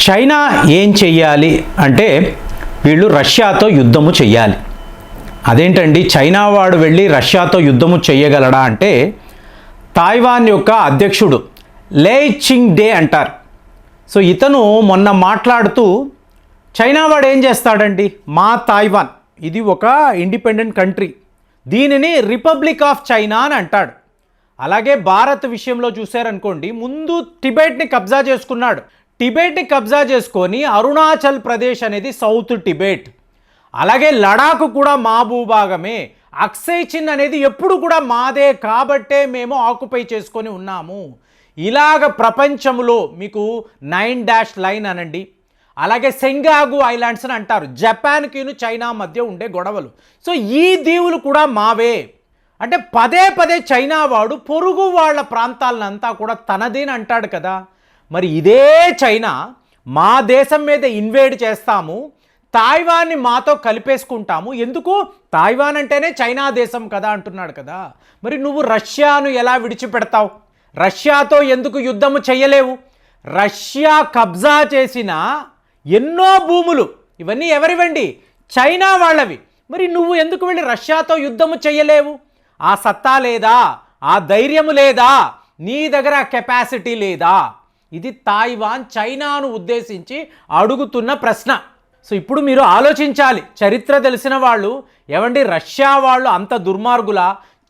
China ఏం చెయ్యాలి అంటే వీళ్ళు రష్యాతో యుద్ధము చెయ్యాలి. అదేంటండి? చైనా వాడు వెళ్ళి రష్యాతో యుద్ధము చెయ్యగలడా అంటే తాయివాన్ యొక్క అధ్యక్షుడు లే చింగ్ డే అంటారు. సో ఇతను మొన్న మాట్లాడుతూ చైనా వాడు ఏం చేస్తాడండి? మా తాయివాన్ ఇది ఒక ఇండిపెండెంట్ కంట్రీ దీనిని రిపబ్లిక్ ఆఫ్ చైనా అని అంటాడు. అలాగే భారత్ విషయంలో చూశారనుకోండి ముందు టిబెట్ని కబ్జా చేసుకున్నాడు. టిబెట్ని కబ్జా చేసుకొని అరుణాచల్ ప్రదేశ్ అనేది సౌత్ టిబెట్. అలాగే లడాక్ కూడా మా భూభాగమే. అక్సై చిన్ అనేది ఎప్పుడు కూడా మాదే కాబట్టే మేము ఆక్యుపై చేసుకొని ఉన్నాము. ఇలాగ ప్రపంచంలో మీకు నైన్ డాష్ లైన్ అనండి. అలాగే సెంగాగు ఐలాండ్స్ అని అంటారు. జపాన్కిను చైనా మధ్య ఉండే గొడవలు. సో ఈ దీవులు కూడా మావే. అంటే పదే పదే చైనా వాడు పొరుగు వాళ్ళ ప్రాంతాలనంతా కూడా తనదేని అంటాడు కదా. మరి ఇదే చైనా మా దేశం మీద ఇన్వేడ్ చేస్తాము తాయివాన్ని మాతో కలిపేసుకుంటాము. ఎందుకు? తాయివాన్ అంటేనే చైనా దేశం కదా అంటున్నాడు కదా. మరి నువ్వు రష్యాను ఎలా విడిచిపెడతావు? రష్యాతో ఎందుకు యుద్ధము చేయలేవు? రష్యా కబ్జా చేసిన ఎన్నో భూములు ఇవన్నీ ఎవరివండి? చైనా వాళ్ళవి. మరి నువ్వు ఎందుకు వెళ్ళి రష్యాతో యుద్ధము చేయలేవు? ఆ సత్తా లేదా? ఆ ధైర్యము లేదా? నీ దగ్గర కెపాసిటీ లేదా? ఇది తాయివాన్ చైనాను ఉద్దేశించి అడుగుతున్న ప్రశ్న. సో ఇప్పుడు మీరు ఆలోచించాలి. చరిత్ర తెలిసిన వాళ్ళు ఏమండి రష్యా వాళ్ళు అంత దుర్మార్గుల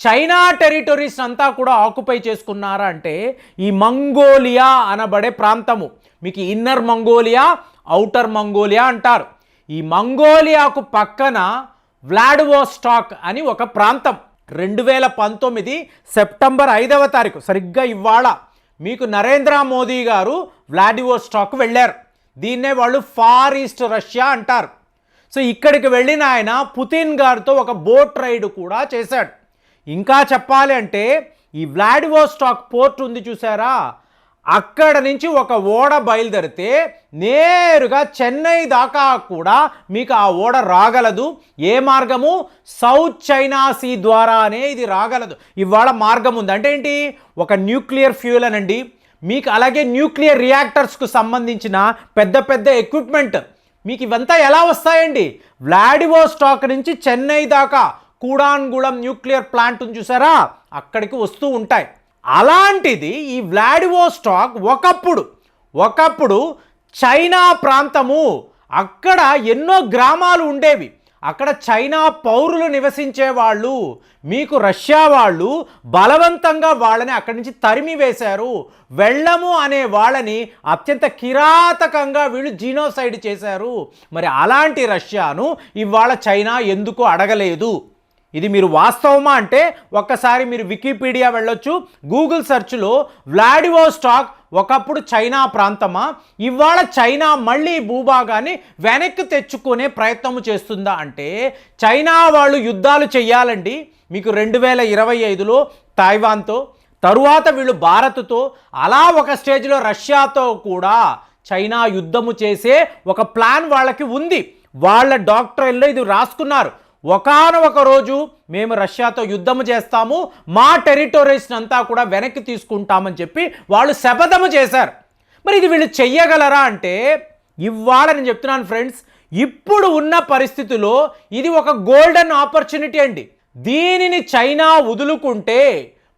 చైనా టెరిటరీస్ అంతా కూడా ఆక్యుపై చేసుకున్నారా అంటే ఈ మంగోలియా అనబడే ప్రాంతము. మీకు ఇన్నర్ మంగోలియా అవుటర్ మంగోలియా అంటారు. ఈ మంగోలియాకు పక్కన వ్లాడివోస్టాక్ అని ఒక ప్రాంతం. రెండు వేల పంతొమ్మిది సెప్టెంబర్ ఐదవ తారీఖు సరిగ్గా ఇవాళ మీకు నరేంద్ర మోదీ గారు వ్లాడివోస్టాక్ వెళ్ళారు. దీన్నే వాళ్ళు ఫార్ ఈస్ట్ రష్యా అంటారు. సో ఇక్కడికి వెళ్ళిన ఆయన పుతిన్ గారితో ఒక బోట్ రైడ్ కూడా చేశాడు. ఇంకా చెప్పాలి అంటే ఈ వ్లాడివోస్టాక్ పోర్ట్ ఉంది చూసారా? అక్కడ నుంచి ఒక ఓడ బయలుదేరితే నేరుగా చెన్నై దాకా కూడా మీకు ఆ ఓడ రాగలదు. ఏ మార్గము? సౌత్ చైనా సీ ద్వారానే ఇది రాగలదు. ఇవాళ మార్గం ఉంది. అంటే ఏంటి? ఒక న్యూక్లియర్ ఫ్యూయల్ అనండి. మీకు అలాగే న్యూక్లియర్ రియాక్టర్స్కు సంబంధించిన పెద్ద పెద్ద ఎక్విప్మెంట్. మీకు ఇవంతా ఎలా వస్తాయండి? వ్లాడివోస్టాక్ నుంచి చెన్నై దాకా కూడాన్గూడెం న్యూక్లియర్ ప్లాంట్ ఉంది చూసారా? అక్కడికి వస్తూ ఉంటాయి. అలాంటిది ఈ వ్లాడివోస్టాక్ ఒకప్పుడు ఒకప్పుడు చైనా ప్రాంతము అక్కడ ఎన్నో గ్రామాలు ఉండేవి. అక్కడ చైనా పౌరులు నివసించే వాళ్ళు మీకు రష్యా వాళ్ళు బలవంతంగా వాళ్ళని అక్కడి నుంచి తరిమి వేశారు. వెళ్ళము అనే వాళ్ళని అత్యంత కిరాతకంగా వీళ్ళు జీనోసైడ్ చేశారు. మరి అలాంటి రష్యాను ఇవాళ చైనా ఎందుకు అడగలేదు? ఇది మీరు వాస్తవమా అంటే ఒక్కసారి మీరు వికీపీడియా వెళ్ళొచ్చు. గూగుల్ సెర్చ్లో వ్లాడివోస్టాక్ ఒకప్పుడు చైనా ప్రాంతమా? ఇవాళ చైనా మళ్ళీ భూభాగాన్ని వెనక్కి తెచ్చుకునే ప్రయత్నం చేస్తుందా అంటే చైనా వాళ్ళు యుద్ధాలు చేయాలండి మీకు రెండు వేల ఇరవై ఐదులో తైవాన్తో తరువాత వీళ్ళు భారత్తో అలా ఒక స్టేజ్లో రష్యాతో కూడా చైనా యుద్ధము చేసే ఒక ప్లాన్ వాళ్ళకి ఉంది. వాళ్ళ డాక్టర్లో ఇది రాసుకున్నారు. ఒకనొక రోజు మేము రష్యాతో యుద్ధము చేస్తాము మా టెరిటోరీస్ని అంతా కూడా వెనక్కి తీసుకుంటామని చెప్పి వాళ్ళు శపథము చేశారు. మరి ఇది వీళ్ళు చెయ్యగలరా అంటే ఇవాళ నేను చెప్తున్నాను ఫ్రెండ్స్ ఇప్పుడు ఉన్న పరిస్థితిలో ఇది ఒక గోల్డెన్ ఆపర్చునిటీ అండి. దీనిని చైనా వదులుకుంటే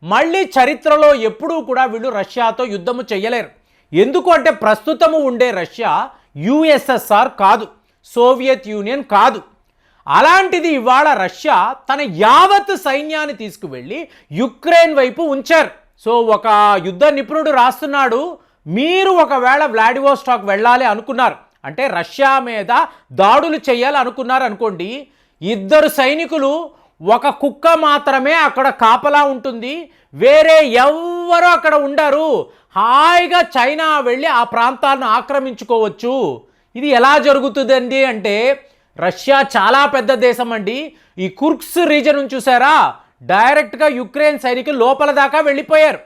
మళ్ళీ చరిత్రలో ఎప్పుడూ కూడా వీళ్ళు రష్యాతో యుద్ధము చేయలేరు ఎందుకు అంటే ప్రస్తుతము ఉండే రష్యా యుఎస్ఎస్ఆర్ కాదు సోవియత్ యూనియన్ కాదు. అలాంటిది ఇవాళ రష్యా తన యావత్ సైన్యాన్ని తీసుకువెళ్ళి యుక్రెయిన్ వైపు ఉంచారు. సో ఒక యుద్ధ నిపుణుడు రాస్తున్నాడు. మీరు ఒకవేళ వ్లాడివోస్టాక్ వెళ్ళాలి అనుకున్నారు. అంటే రష్యా మీద దాడులు చేయాలి అనుకున్నారు అనుకోండి ఇద్దరు సైనికులు ఒక కుక్క మాత్రమే అక్కడ కాపలా ఉంటుంది. వేరే ఎవ్వరూ అక్కడ ఉండరు. హాయిగా చైనా వెళ్ళి ఆ ప్రాంతాలను ఆక్రమించుకోవచ్చు. ఇది ఎలా జరుగుతుందండి అంటే రష్యా చాలా పెద్ద దేశం అండి. ఈ కుర్క్స్ రీజన్ చూసారా? డైరెక్ట్గా యుక్రెయిన్ సైనికులు లోపల దాకా వెళ్ళిపోయారు.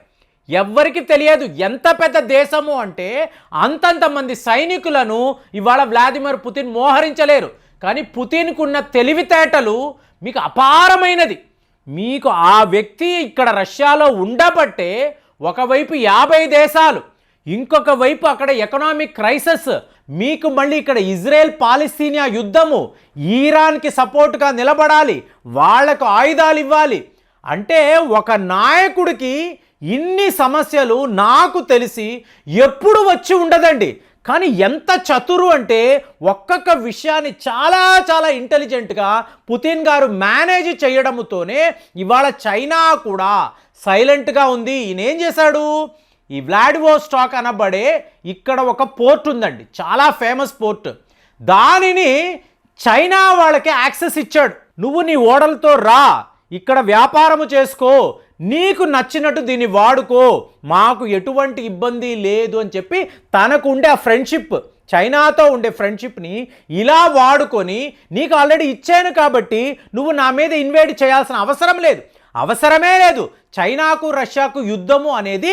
ఎవ్వరికి తెలియదు ఎంత పెద్ద దేశము అంటే అంతంత మంది సైనికులను ఇవాళ వ్లాదిమిర్ పుతిన్ మోహరించలేరు. కానీ పుతిన్కున్న తెలివితేటలు మీకు అపారమైనది. మీకు ఆ వ్యక్తి ఇక్కడ రష్యాలో ఉండబట్టే ఒకవైపు యాభై దేశాలు ఇంకొక వైపు అక్కడ ఎకనామిక్ క్రైసిస్ మీకు మళ్ళీ ఇక్కడ ఇజ్రాయెల్ పాలస్తీనియా యుద్ధము ఈరాన్కి సపోర్ట్గా నిలబడాలి వాళ్ళకు ఆయుధాలు ఇవ్వాలి. అంటే ఒక నాయకుడికి ఇన్ని సమస్యలు నాకు తెలిసి ఎప్పుడు వచ్చి ఉండదండి. కానీ ఎంత చతురు అంటే ఒక్కొక్క విషయాన్ని చాలా చాలా ఇంటెలిజెంట్గా పుతిన్ గారు మేనేజ్ చేయడంతోనే ఇవాళ చైనా కూడా సైలెంట్గా ఉంది. ఈయన ఏం చేశాడు? ఈ వ్లాడివో స్టాక్ అనబడే ఇక్కడ ఒక పోర్ట్ ఉందండి. చాలా ఫేమస్ పోర్ట్. దానిని చైనా వాళ్ళకి యాక్సెస్ ఇచ్చాడు. నువ్వు నీ ఓడలతో రా. ఇక్కడ వ్యాపారము చేసుకో. నీకు నచ్చినట్టు దీన్ని వాడుకో. మాకు ఎటువంటి ఇబ్బంది లేదు అని చెప్పి తనకు ఉండే ఆ ఫ్రెండ్షిప్ చైనాతో ఉండే ఫ్రెండ్షిప్ని ఇలా వాడుకొని నీకు ఆల్రెడీ ఇచ్చాను కాబట్టి నువ్వు నా మీద ఇన్వైట్ చేయాల్సిన అవసరం లేదు. అవసరమే లేదు. చైనాకు రష్యాకు యుద్ధము అనేది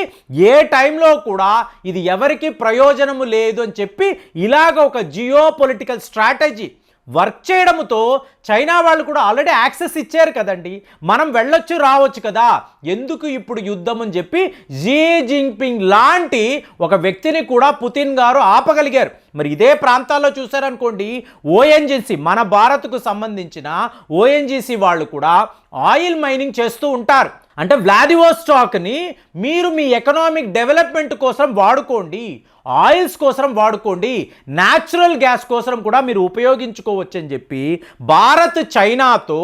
ఏ టైంలో కూడా ఇది ఎవరికి ప్రయోజనము లేదు అని చెప్పి ఇలాగ ఒక జియో పొలిటికల్ స్ట్రాటజీ వర్క్ చేయడంతో చైనా వాళ్ళు కూడా ఆల్రెడీ యాక్సెస్ ఇచ్చారు కదండి. మనం వెళ్ళొచ్చు రావచ్చు కదా. ఎందుకు ఇప్పుడు యుద్ధం అని చెప్పి జీ జింగ్పింగ్ లాంటి ఒక వ్యక్తిని కూడా పుతిన్ గారు ఆపగలిగారు. మరి ఇదే ప్రాంతాల్లో చూసారనుకోండి ఓఎన్జీసీ మన భారత్కు సంబంధించిన ఓఎన్జీసీ వాళ్ళు కూడా ఆయిల్ మైనింగ్ చేస్తూ ఉంటారు. అంటే వ్లాదివోస్టాక్ని మీరు మీ ఎకనామిక్ డెవలప్మెంట్ కోసం వాడుకోండి. ఆయిల్స్ కోసం వాడుకోండి న్యాచురల్ గ్యాస్ కోసం కూడా మీరు ఉపయోగించుకోవచ్చు అని చెప్పి భారత్ చైనాతో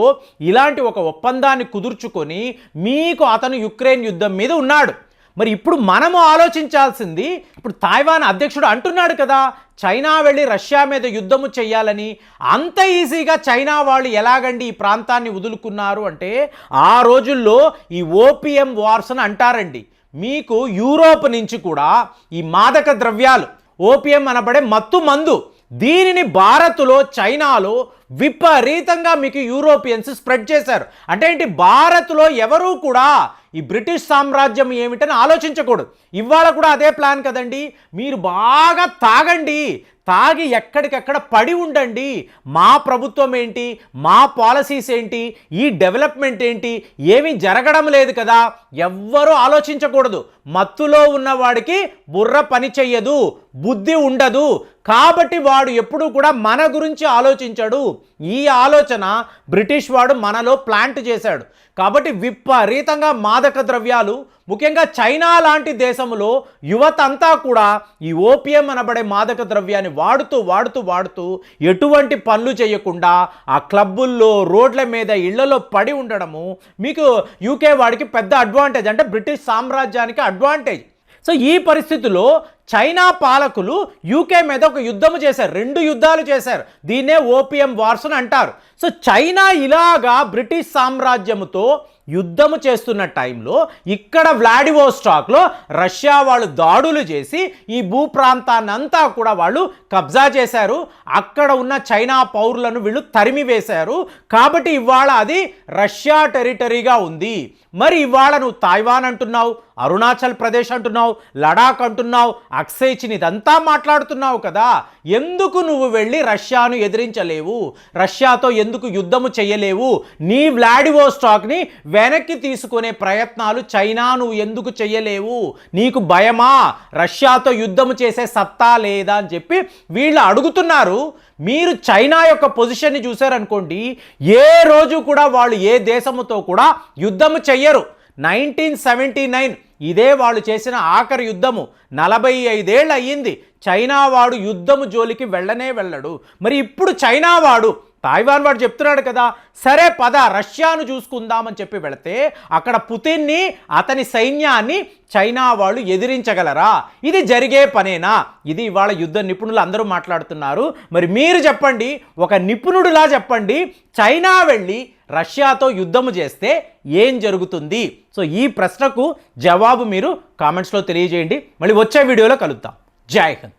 ఇలాంటి ఒక ఒప్పందాన్ని కుదుర్చుకొని మీకు అతను యుక్రెయిన్ యుద్ధం మీద ఉన్నాడు. మరి ఇప్పుడు మనము ఆలోచించాల్సింది ఇప్పుడు తాయ్వాన్ అధ్యక్షుడు అంటున్నాడు కదా చైనా వెళ్ళి రష్యా మీద యుద్ధము చేయాలని అంత ఈజీగా చైనా వాళ్ళు ఎలాగండి ఈ ప్రాంతాన్ని వదులుకున్నారు అంటే ఆ రోజుల్లో ఈ ఓపిఎం వార్స్ అని అంటారండి. మీకు యూరోప్ నుంచి కూడా ఈ మాదక ద్రవ్యాలు ఓపియం అనబడే మత్తు మందు దీనిని భారత్లో చైనాలో విపరీతంగా మీకు యూరోపియన్స్ స్ప్రెడ్ చేశారు. అంటే ఏంటి? భారత్లో ఎవరూ కూడా ఈ బ్రిటిష్ సామ్రాజ్యం ఏమిటని ఆలోచించకూడదు. ఇవాళ కూడా అదే ప్లాన్ కదండి. మీరు బాగా తాగండి. తాగి ఎక్కడికెక్కడ పడి ఉండండి. మా ప్రభుత్వం ఏంటి మా పాలసీస్ ఏంటి? ఈ డెవలప్మెంట్ ఏంటి? ఏమీ జరగడం లేదు కదా. ఎవ్వరూ ఆలోచించకూడదు. మత్తులో ఉన్నవాడికి బుర్ర పని చెయ్యదు బుద్ధి ఉండదు. కాబట్టి వాడు ఎప్పుడూ కూడా మన గురించి ఆలోచించాడు. ఈ ఆలోచన బ్రిటిష్ వాడు మనలో ప్లాంట్ చేశాడు. కాబట్టి విపరీతంగా మాదక ద్రవ్యాలు ముఖ్యంగా చైనా లాంటి దేశంలో యువత అంతా కూడా ఈ ఓపీఎం అనబడే మాదక ద్రవ్యాన్ని వాడుతూ వాడుతూ వాడుతూ ఎటువంటి పనులు చేయకుండా ఆ క్లబ్బుల్లో రోడ్ల మీద ఇళ్ళలో పడి ఉండడము మీకు యూకే వాడికి పెద్ద అడ్వాంటేజ్ అంటే బ్రిటిష్ సామ్రాజ్యానికి అడ్వాంటేజ్ సో ఈ పరిస్థితిలో చైనా పాలకులు యూకే మీద ఒక యుద్ధము చేశారు. రెండు యుద్ధాలు చేశారు. దీన్నే ఓపిఎం వార్స్ అని అంటారు. సో చైనా ఇలాగా బ్రిటిష్ సామ్రాజ్యముతో యుద్ధము చేస్తున్న టైంలో ఇక్కడ వ్లాడివోస్టాక్లో రష్యా వాళ్ళు దాడులు చేసి ఈ భూ ప్రాంతాన్నంతా కూడా వాళ్ళు కబ్జా చేశారు. అక్కడ ఉన్న చైనా పౌరులను వీళ్ళు తరిమి వేశారు. కాబట్టి ఇవాళ అది రష్యా టెరిటరీగా ఉంది. మరి ఇవాళ నువ్వు తాయ్వాన్ అంటున్నావు అరుణాచల్ ప్రదేశ్ అంటున్నావు లడాక్ అంటున్నావు అక్సైచిన్ ఇదంతా మాట్లాడుతున్నావు కదా. ఎందుకు నువ్వు వెళ్ళి రష్యాను ఎదిరించలేవు? రష్యాతో ఎందుకు యుద్ధము చేయలేవు? నీ వ్లాడివోస్టాక్ని వెనక్కి తీసుకునే ప్రయత్నాలు చైనా నువ్వు ఎందుకు చేయలేవు? నీకు భయమా? రష్యాతో యుద్ధము చేసే సత్తా లేదా అని చెప్పి వీళ్ళు అడుగుతున్నారు. మీరు చైనా యొక్క పొజిషన్ని చూశారనుకోండి ఏ రోజు కూడా వాళ్ళు ఏ దేశముతో కూడా యుద్ధము చెయ్యరు. నైన్టీన్ సెవెంటీ నైన్ ఇదే వాళ్ళు చేసిన ఆఖరి యుద్ధము. నలభై ఐదేళ్ళు అయ్యింది. చైనా వాడు యుద్ధము జోలికి వెళ్ళనే వెళ్ళడు. మరి ఇప్పుడు చైనా వాడు తాయివాన్ వాడు చెప్తున్నాడు కదా సరే పద రష్యాను చూసుకుందామని చెప్పి వెళితే అక్కడ పుతిన్ని అతని సైన్యాన్ని చైనా వాళ్ళు ఎదిరించగలరా? ఇది జరిగే పనేనా? ఇది ఇవాళ యుద్ధ నిపుణులు అందరూ మాట్లాడుతున్నారు. మరి మీరు చెప్పండి ఒక నిపుణుడిలా చెప్పండి చైనా వెళ్ళి రష్యాతో యుద్ధము చేస్తే ఏం జరుగుతుంది? సో ఈ ప్రశ్నకు జవాబు మీరు కామెంట్స్లో తెలియజేయండి. మళ్ళీ వచ్చే వీడియోలో కలుద్దాం. జై హింద్.